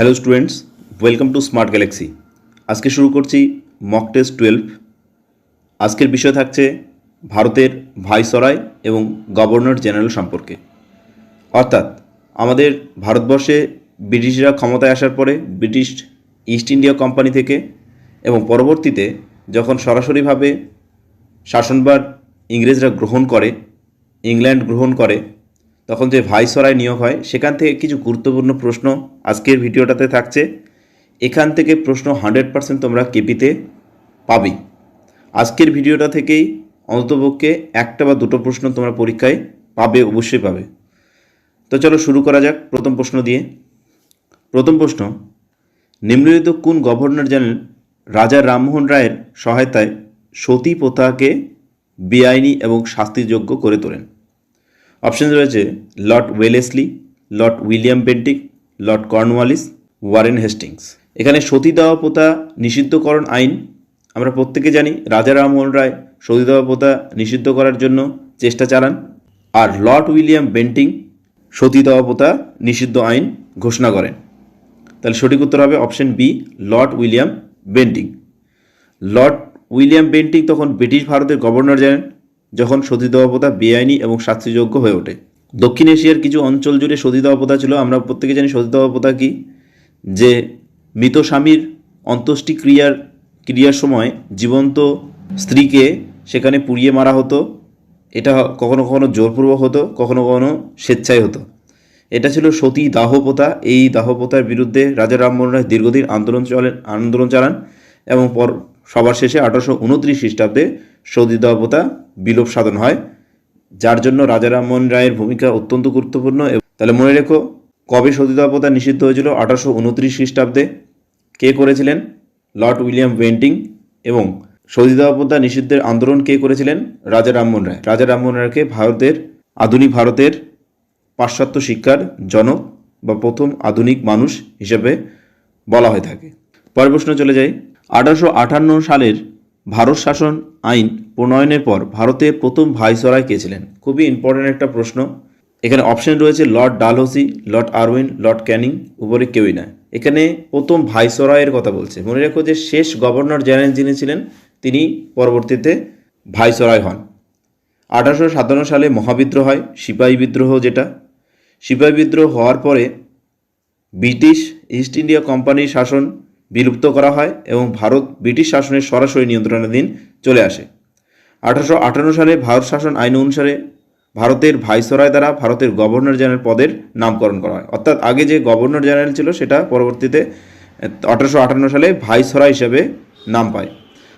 Hello students welcome to Smart Galaxy আজকে শুরু করছি মক টেস্ট টুয়েলভ আজকের বিষয় থাকছে ভারতের ভাইসরয় এবং গভর্নর জেনারেল সম্পর্কে। অর্থাৎ আমাদের ভারতবর্ষে ব্রিটিশরা ক্ষমতায় আসার পরে ব্রিটিশ ইস্ট ইন্ডিয়া কোম্পানি থেকে এবং পরবর্তীতে যখন সরাসরিভাবে শাসনভার ইংরেজরা গ্রহণ করে, ইংল্যান্ড গ্রহণ করে তখন যে ভাইসরায় নিয়োগ হয়, সেখান থেকে কিছু গুরুত্বপূর্ণ প্রশ্ন আজকের ভিডিওটাতে থাকছে। এখান থেকে প্রশ্ন হান্ড্রেড পার্সেন্ট তোমরা কেপিতে পাবেই। আজকের ভিডিওটা থেকেই অন্ততপক্ষে একটা বা দুটো প্রশ্ন তোমরা পরীক্ষায় পাবে, অবশ্যই পাবে। তো চলো শুরু করা যাক প্রথম প্রশ্ন দিয়ে। প্রথম প্রশ্ন, নিম্নলিখিত কোন গভর্নর জেনারেল রাজা রামমোহন রায়ের সহায়তায় সতী প্রথাকে বেআইনি এবং শাস্তিযোগ্য করে তোলেন? অপশন রয়েছে Lord Wellesley Lord William Bentinck Lord Cornwallis Warren Hastings এখানে সতীদাহ প্রথা নিষিদ্ধকরণ আইন, আমরা প্রত্যেকে জানি রাজা রামমোহন রায় সতীদাহ প্রথা নিষিদ্ধ করার জন্য চেষ্টা চালান। আর লর্ড উইলিয়াম বেন্টিং সতীদাহ প্রথা নিষিদ্ধ আইন ঘোষণা করেন। তাহলে সঠিক উত্তর হবে option B Lord William Bentinck Lord William Bentinck তখন ব্রিটিশ ভারতের গভর্নর জেনারেল। যখন সতীদাহ প্রথা বেআইনি এবং শাস্তিযোগ্য হয়ে ওঠে। দক্ষিণ এশিয়ার কিছু অঞ্চল জুড়ে সতীদাহ প্রথা ছিল, আমরা প্রত্যেকে জানি সতীদাহ প্রথা কি? যে মৃত স্বামীর অন্ত্যেষ্টি ক্রিয়ার ক্রিয়ার সময় জীবন্ত স্ত্রীকে সেখানে পুড়িয়ে মারা হতো। এটা কখনো কখনো জোরপূর্বক হতো, কখনো কখনো স্বেচ্ছায় হতো। এটা ছিল সতী দাহ প্রথা এই দাহ প্রথার বিরুদ্ধে রাজা রামমোহন রায় দীর্ঘদিন আন্দোলন চলেন, আন্দোলন চালান এবং পর সবার শেষে আঠারোশো উনত্রিশ খ্রিস্টাব্দে সতীদাহ প্রথা বিলোপ সাধন হয়, যার জন্য রাজা রামমোহন রায়ের ভূমিকা অত্যন্ত গুরুত্বপূর্ণ তাহলে মনে রেখো, কবে সতীদাহ প্রথা নিষিদ্ধ হয়েছিল? আঠারোশো উনত্রিশ খ্রিস্টাব্দে কে করেছিলেন? লর্ড উইলিয়াম বেন্টিং এবং সতীদাহ প্রথা নিষিদ্ধের আন্দোলন কে করেছিলেন? রাজা রামমোহন রায়। রাজা রামমোহন রায়কে ভারতের, আধুনিক ভারতের পাশ্চাত্য শিক্ষার জনক বা প্রথম আধুনিক মানুষ হিসেবে বলা হয়ে থাকে। পরের প্রশ্ন চলে যাই। আঠারোশো আটান্ন সালের ভারত শাসন আইন প্রণয়নের পর ভারতে প্রথম ভাইসরায় কে ছিলেন? খুবই ইম্পর্ট্যান্ট একটা প্রশ্ন। এখানে অপশন রয়েছে Lord Dalhousie Lord Irwin Lord Canning উপরে কেউই নয়। এখানে প্রথম ভাইসরয়ের কথা বলছে। মনে রেখো যে শেষ গভর্নর জেনারেল যিনি ছিলেন, তিনি পরবর্তীতে ভাইসরয় হন। আঠারোশো সাতান্ন সালে মহাবিদ্রোহ হয়, সিপাহী বিদ্রোহ যেটা। সিপাহী বিদ্রোহ হওয়ার পরে ব্রিটিশ ইস্ট ইন্ডিয়া কোম্পানির শাসন বিলুপ্ত করা হয় এবং ভারত ব্রিটিশ শাসনের সরাসরি নিয়ন্ত্রণাধীন চলে আসে। আঠারোশো আটান্ন সালে ভারত শাসন আইন অনুসারে ভারতের ভাইসরয় দ্বারা ভারতের গভর্নর জেনারেল পদের নামকরণ করা হয়। অর্থাৎ আগে যে গভর্নর জেনারেল ছিল, সেটা পরবর্তীতে আঠারোশো আটান্ন সালে ভাইসরয় হিসেবে নাম পায়।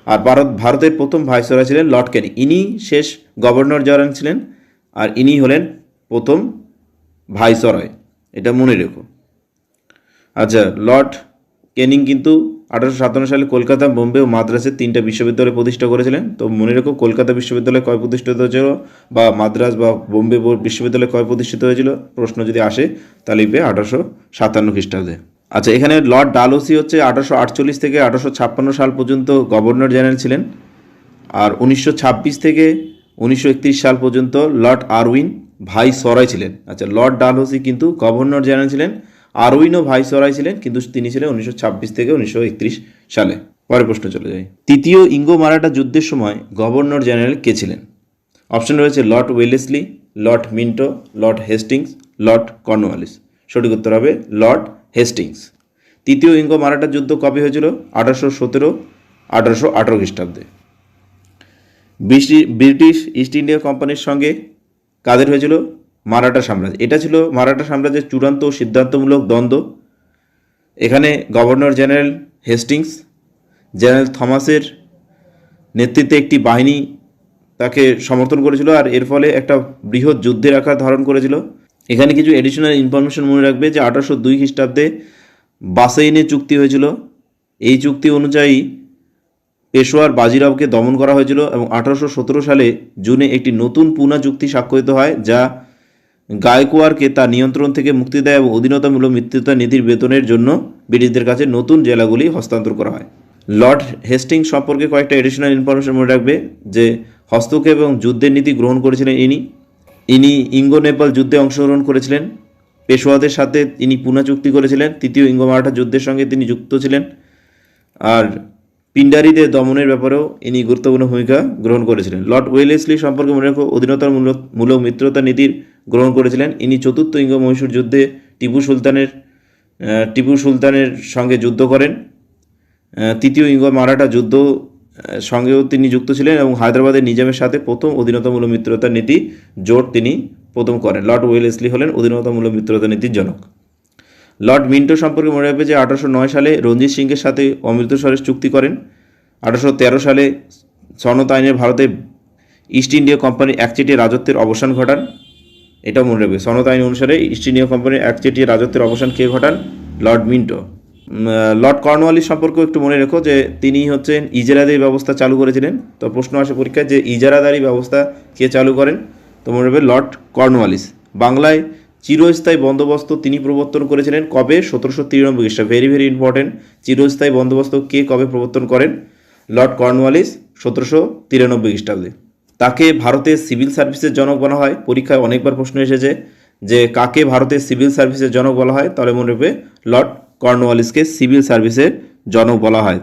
আর ভারত, ভারতের প্রথম ভাইসরয় ছিলেন লর্ড ক্যানি ইনি শেষ গভর্নর জেনারেল ছিলেন আর ইনি হলেন প্রথম ভাইসরয়। এটা মনে রেখো। আচ্ছা লর্ড কেনিং কিন্তু আঠারোশো সাতান্ন সালে কলকাতা, বোম্বে ও মাদ্রাসের তিনটা বিশ্ববিদ্যালয় প্রতিষ্ঠা করেছিলেন। তো মনে রেখো, কলকাতা বিশ্ববিদ্যালয় কয় প্রতিষ্ঠিত হয়েছিল বা মাদ্রাস বা বোম্বে বিশ্ববিদ্যালয় কয় প্রতিষ্ঠিত হয়েছিল? প্রশ্ন যদি আসে, তাহলে লিখবে আঠারোশো সাতান্ন খ্রিস্টাব্দে। আচ্ছা এখানে লর্ড ডালহসি হচ্ছে আঠারোশো আটচল্লিশ থেকে আঠারোশো ছাপ্পান্ন সাল পর্যন্ত গভর্নর জেনারেল ছিলেন। আর উনিশশো ছাব্বিশ থেকে উনিশশো একত্রিশ সাল পর্যন্ত লর্ড আরউইন ভাই সরাই ছিলেন। আচ্ছা লর্ড ডালহসি কিন্তু গভর্নর জেনারেল ছিলেন। আরউইনও ভাই সরাই ছিলেন কিন্তু তিনি ছিলেন উনিশশো ছাব্বিশ থেকে উনিশশো একত্রিশ সালে। পরের প্রশ্ন চলে যায় তৃতীয় ইঙ্গো মারাঠা যুদ্ধের সময় গভর্নর জেনারেল কে ছিলেন? অপশন রয়েছে Lord Wellesley Lord Minto, Lord Hastings, Lord Cornwallis. সঠিক উত্তর হবে লর্ড হেস্টিংস। তৃতীয় ইঙ্গো মারাঠা যুদ্ধ কবে হয়েছিল? আঠারোশো সতেরো, আঠারোশো আঠারো খ্রিস্টাব্দে। ব্রিটি- ব্রিটিশ ইস্ট ইন্ডিয়া কোম্পানির সঙ্গে কাদের হয়েছিল? মারাঠা সাম্রাজ্য। এটা ছিল মারাঠা সাম্রাজ্যের চূড়ান্ত সিদ্ধান্তমূলক দ্বন্দ্ব। এখানে গভর্নর জেনারেল হেস্টিংস, জেনারেল থমাসের নেতৃত্বে একটি বাহিনী তাকে সমর্থন করেছিল আর এর ফলে একটা বৃহৎ যুদ্ধের আকার ধারণ করেছিল। এখানে কিছু এডিশনাল ইনফরমেশন মনে রাখবে যে আঠারোশো দুই খ্রিস্টাব্দে বাসাইনে চুক্তি হয়েছিল। এই চুক্তি অনুযায়ী পেশোয়ার বাজিরাওকে দমন করা হয়েছিল এবং আঠারোশো সতেরো সালে জুনে একটি নতুন পুনা চুক্তি স্বাক্ষরিত হয় যা গায়কোয়ারকে তার নিয়ন্ত্রণ থেকে মুক্তি দেয় এবং অধীনতামূলক মৃত্যুতা নীতির বেতনের জন্য ব্রিটিশদের কাছে নতুন জেলাগুলি হস্তান্তর করা হয়। লর্ড হেস্টিং সম্পর্কে কয়েকটা এডিশনাল ইনফরমেশন মনে রাখবে যে হস্তক্ষেপ এবং যুদ্ধের নীতি গ্রহণ করেছিলেন ইনি। ইনি ইঙ্গো নেপাল যুদ্ধে অংশগ্রহণ করেছিলেন। পেশোয়াদের সাথে তিনি পুনা চুক্তি করেছিলেন। তৃতীয় ইঙ্গ মারাঠা যুদ্ধের সঙ্গে তিনি যুক্ত ছিলেন। আর পিন্ডারিদের দমনের ব্যাপারেও ইনি গুরুত্বপূর্ণ ভূমিকা গ্রহণ করেছিলেন। লর্ড ওয়েলেসলি সম্পর্কে মনে রাখো, অধীনতার মূলক মূলক মিত্রতা নীতির গ্রহণ করেছিলেন। ইনি চতুর্থ ইঙ্গ মহীশূর যুদ্ধে টিপু সুলতানের টিপু সুলতানের সঙ্গে যুদ্ধ করেন। তৃতীয় ইঙ্গ মারাঠা যুদ্ধ সঙ্গেও তিনি যুক্ত ছিলেন এবং হায়দ্রাবাদের নিজামের সাথে প্রথম অধীনতামূলক মিত্রতার নীতি জোট তিনি প্রথম করেন। লর্ড ওয়েলেসলি হলেন অধীনতামূলক মিত্রতা নীতির জনক। লর্ড মিন্টো সম্পর্কে মনে রাখবে যে আঠারোশো নয় সালে রঞ্জিত সিংয়ের সাথে অমৃতসরের চুক্তি করেন। আঠারোশো তেরো সালে সনত আইনের ভারতে ইস্ট ইন্ডিয়া কোম্পানির একচেটিয়া রাজত্বের অবসান ঘটান। এটাও মনে রাখবে সনত আইন অনুসারে ইস্ট ইন্ডিয়া কোম্পানির একচেটিয়া রাজত্বের অবসান কে ঘটান? Lord Minto. লর্ড কর্নওয়ালিস সম্পর্কেও একটু মনে রেখো যে তিনি হচ্ছেন ইজারাদারি ব্যবস্থা চালু করেছিলেন। তো প্রশ্ন আসে পরীক্ষায় যে ইজারাদারি ব্যবস্থা কে চালু করেন? তো মনে রাখবে লর্ড কর্নওয়ালিস। বাংলায় চিরস্থায়ী বন্দোবস্ত তিনি প্রবর্তন করেছিলেন কবে? সতেরোশো তিরানব্বই খ্রিস্টা ভেরি ভেরি ইম্পর্টেন্ট চিরস্থায়ী বন্দোবস্ত কে কবে প্রবর্তন করেন? লর্ড কর্নওয়ালিস, সতেরোশো তিরানব্বই খ্রিস্টাব্দে। তাকে ভারতের সিভিল সার্ভিসের জনক বলা হয়। পরীক্ষায় অনেকবার প্রশ্ন এসেছে যে কাকে ভারতের সিভিল সার্ভিসের জনক বলা হয়? তাহলে মনে রাখবে লর্ড কর্নওয়ালিসকে সিভিল সার্ভিসের জনক বলা হয়।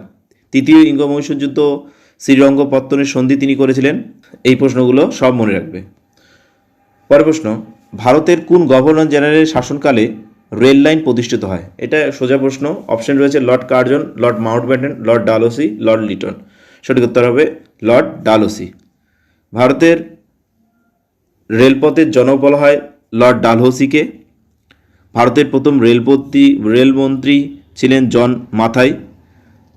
তৃতীয় ইঙ্গ যুদ্ধ শ্রীরঙ্গপত্তনের সন্ধি তিনি করেছিলেন। এই প্রশ্নগুলো সব মনে রাখবে। পরের প্রশ্ন ভারতের কোন গভর্নর জেনারেলের শাসনকালে রেল লাইন প্রতিষ্ঠিত হয়? এটা সোজা প্রশ্ন। অপশন রয়েছে Lord Curzon, Lord Mountbatten, Lord Dalhousie, Lord Lytton. সঠিক উত্তর হবে লর্ড ডালোসি। ভারতের রেলপথের জনক বলা হয় লর্ড ডালহৌসিকে। ভারতের প্রথম রেলপথটি, রেলমন্ত্রী ছিলেন জন মাথাই।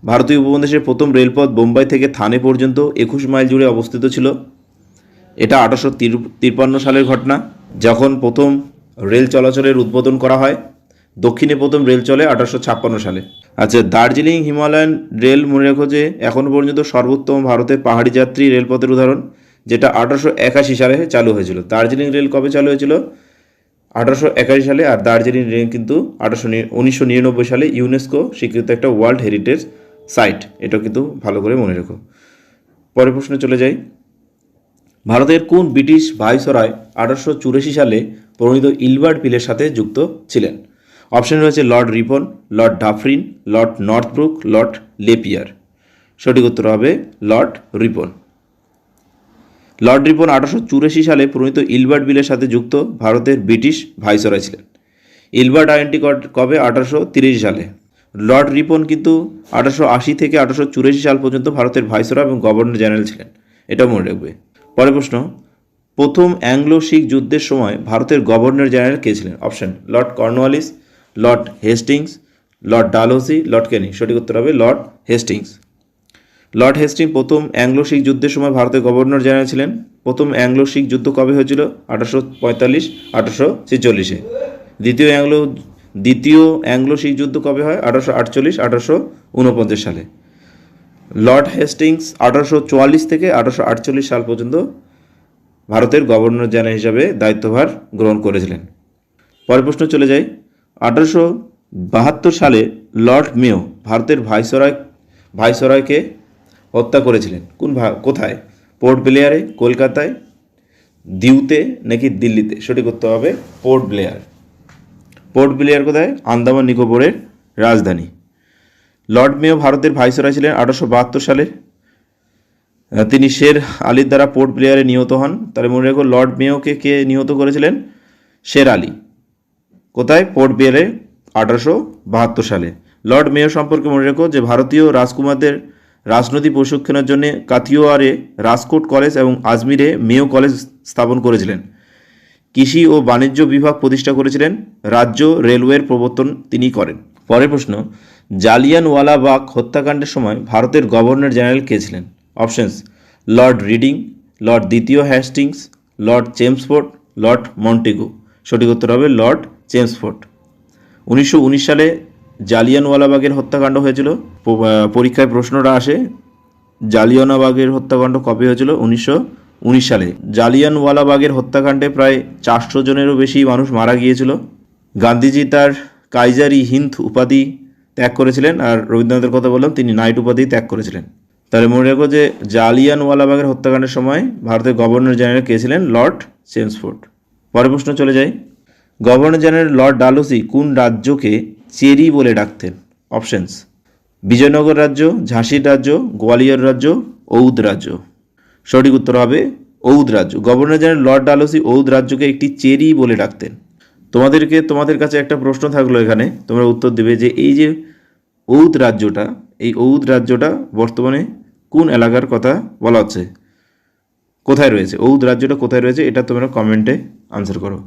ভারতীয় উপমহাদেশের প্রথম রেলপথ বোম্বাই থেকে থানে পর্যন্ত একুশ মাইল জুড়ে অবস্থিত ছিল। এটা আঠারোশো তিপ্পান্ন সালের ঘটনা। যখন প্রথম রেল চলাচলের উদ্বোধন করা হয়, দক্ষিণে প্রথম রেল চলে আঠারোশো ছাপ্পান্ন সালে। আচ্ছা দার্জিলিং, হিমালয়ান রেল মনে রেখো যে এখনও পর্যন্ত সর্বোত্তম ভারতের পাহাড়ি যাত্রী রেলপথের উদাহরণ, যেটা আঠারোশো একাশি সালে চালু হয়েছিল। দার্জিলিং রেল কবে চালু হয়েছিল? আঠারোশো একাশি সালে, আর দার্জিলিং রেল কিন্তু আঠারোশো উনিশশো নিরানব্বই সালে ইউনেস্কো স্বীকৃত একটা ওয়ার্ল্ড হেরিটেজ সাইট এটা কিন্তু ভালো করে মনে রেখো। পরের প্রশ্নে চলে যাই। ভারতের কোন ব্রিটিশ ভাইসরয় আঠারোশো চুরাশি সালে প্রণীত ইলবার্ট বিলের সাথে যুক্ত ছিলেন? অপশন রয়েছে Lord Ripon, Lord Dufferin, Lord Northbrook, Lord Napier. সঠিক উত্তর হবে লর্ড রিপন। লর্ড রিপন আঠারোশো চুরাশি সালে প্রণীত ইলবার্ট বিলের সাথে যুক্ত ভারতের ব্রিটিশ ভাইসরয় ছিলেন। ইলবার্ট আইনটি কবে? আঠারোশো সালে। লর্ড রিপন কিন্তু আঠারোশো আশি থেকে আঠারোশো চুরাশি সাল পর্যন্ত ভারতের ভাইসরয় এবং গভর্নর জেনারেল ছিলেন। এটাও মনে রাখবে। পরের প্রশ্ন, প্রথম অ্যাংলো শিখ যুদ্ধের সময় ভারতের গভর্নর জেনারেল কে ছিলেন? Option, Lord Cornwallis, Lord Hastings, Lord Dalhousie, Lord Canning. সঠিক উত্তর হবে লর্ড হেস্টিংস। লর্ড হেস্টিং প্রথম অ্যাংলো শিখ যুদ্ধের সময় ভারতের গভর্নর জেনারেল ছিলেন। প্রথম অ্যাংলো শিখ যুদ্ধ কবে হয়েছিল? আঠারোশো পঁয়তাল্লিশ, আঠারোশো ছেচল্লিশে। দ্বিতীয় অ্যাংলো দ্বিতীয় অ্যাংলো শিখ যুদ্ধ কবে হয়? আঠারোশো আটচল্লিশ, আঠারোশো উনপঞ্চাশ সালে। লর্ড হেস্টিংস আঠারোশো চুয়াল্লিশ থেকে আঠারোশো আটচল্লিশ সাল পর্যন্ত ভারতের গভর্নর জেনারেল হিসাবে দায়িত্বভার গ্রহণ করেছিলেন। পরের প্রশ্ন চলে যাই। আঠারোশো বাহাত্তর সালে লর্ড মেও ভারতের ভাইসরয় ভাইসরয়কে হত্যা করেছিলেন। কোন কোথায়? পোর্ট ব্লেয়ারে, কলকাতায়, দিউতে নাকি দিল্লিতে? সঠিক করতে হবে পোর্ট ব্লেয়ার। পোর্ট ব্লেয়ার কোথায়? আন্দামান নিকোবরের রাজধানী। লর্ড মেও ভারতের ভাইসরয় ছিলেন আঠারোশো বাহাত্তর সালে। তিনি শের আলীর দ্বারা পোর্ট ব্লেয়ারে নিহত হন। তাহলে মনে রেখো, লর্ড মেয়োকে কে নিহত করেছিলেন? শের আলী। কোথায়? পোর্ট ব্লেয়ারে আঠারোশো বাহাত্তর সালে। লর্ড মেয়ো সম্পর্কে মনে রেখো যে ভারতীয় রাজকুমারদের রাজনৈতিক প্রশিক্ষণের জন্য কাথিওয়ারে রাজকোট কলেজ এবং আজমিরে মেয়ো কলেজ স্থাপন করেছিলেন। কৃষি ও বাণিজ্য বিভাগ প্রতিষ্ঠা করেছিলেন। রাজ্য রেলওয়ের প্রবর্তন তিনি করেন। পরের প্রশ্ন জালিয়ানওয়ালাবাগ হত্যাকাণ্ডের সময় ভারতের গভর্নর জেনারেল কে ছিলেন? অপশনস, লর্ড রিডিং, লর্ড দ্বিতীয় Hastings Lord Chelmsford, Lord Montagu. সঠিক উত্তর হবে লর্ড চেমসফোর্ড। উনিশশো উনিশ সালে জালিয়ানওয়ালাবাগের হত্যাকাণ্ড হয়েছিল। পরীক্ষায় প্রশ্নটা আসে জালিয়ানওয়ালাবাগের হত্যাকাণ্ড কবে হয়েছিল? উনিশশো উনিশ সালে। জালিয়ানওয়ালাবাগের হত্যাকাণ্ডে প্রায় চারশো জনেরও বেশি মানুষ মারা গিয়েছিল। গান্ধীজি তার কাইজারি হিন্দ উপাধি ত্যাগ করেছিলেন আর রবীন্দ্রনাথের কথা বললাম, তিনি নাইট উপাধি ত্যাগ করেছিলেন। তাহলে মনে রাখো যে জালিয়ানওয়ালাবাগের হত্যাকাণ্ডের সময় ভারতের গভর্নর জেনারেল কে ছিলেন? Lord Chelmsford. পরের প্রশ্ন চলে যাই। গভর্নর জেনারেল লর্ড ডালহৌসি কোন রাজ্যকে চেরি বলে ডাকতেন? অপশনস, বিজয়নগর রাজ্য, ঝাঁসির রাজ্য, গোয়ালিয়র রাজ্য ঔদ রাজ্য। সঠিক উত্তর হবে ঔদ রাজ্য। Governor general Lord Dalhousie Awadh রাজ্যকে একটি চেরি বলে ডাকতেন। তোমাদেরকে, তোমাদের কাছে একটা প্রশ্ন থাকল এখানে। তোমরা উত্তর দেবে যে এই যে ঔদ রাজ্যটা, এই ঔদ রাজ্যটা বর্তমানে কোন এলাকার কথা বলা হচ্ছে? কোথায় রয়েছে? ঔদ রাজ্যটা কোথায় রয়েছে? এটা তোমরা কমেন্টে আনসার করো।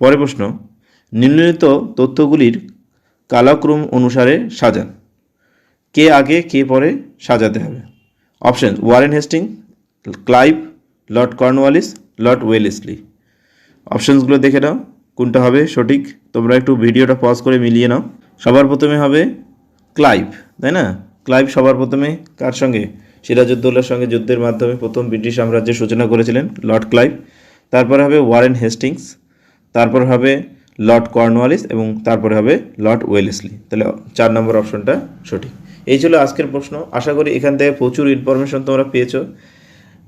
পরের প্রশ্ন নিম্নলিখিত তথ্যগুলির কালাক্রম অনুসারে সাজান। কে আগে, কে পরে সাজাতে হবে? Option Warren Hasting Clive Lord Cornwallis Lord Wellesley অপশনসগুলো দেখে নাও। কোনটা হবে সঠিক? তোমরা একটু ভিডিওটা পজ করে মিলিয়ে নাও। সবার প্রথমে হবে ক্লাইভ, তাই না? ক্লাইভ সবার প্রথমে কার সঙ্গে? সিরাজউদ্দৌলার সঙ্গে যুদ্ধের মাধ্যমে প্রথম ব্রিটিশ সাম্রাজ্যের সূচনা করেছিলেন লর্ড ক্লাইভ। তারপরে হবে ওয়ারেন হেস্টিংস, তারপর হবে লর্ড কর্নওয়ালিস এবং তারপরে হবে লর্ড ওয়েলেসলি। তাহলে চার নম্বর অপশনটা সঠিক। এই ছিল আজকের প্রশ্ন। আশা করি এখান থেকে প্রচুর ইনফরমেশন তোমরা পেয়েছ।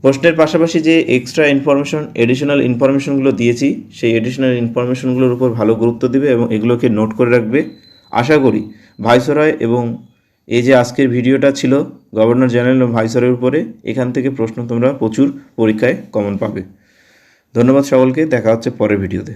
প্রশ্নের পাশাপাশি যে এক্সট্রা ইনফরমেশন এডিশনাল ইনফরমেশনগুলো দিয়েছি, সেই এডিশনাল ইনফরমেশনগুলোর উপর ভালো গুরুত্ব দিবে এবং এগুলোকে নোট করে রাখবে। আশা করি ভাইসরয় এবং এই যে আজকের ভিডিওটা ছিল গভর্নর জেনারেল এবং ভাইসরয়ের উপরে, এখান থেকে প্রশ্ন তোমরা প্রচুর পরীক্ষায় কমন পাবে। ধন্যবাদ সকলকে, দেখা হচ্ছে পরের ভিডিওতে।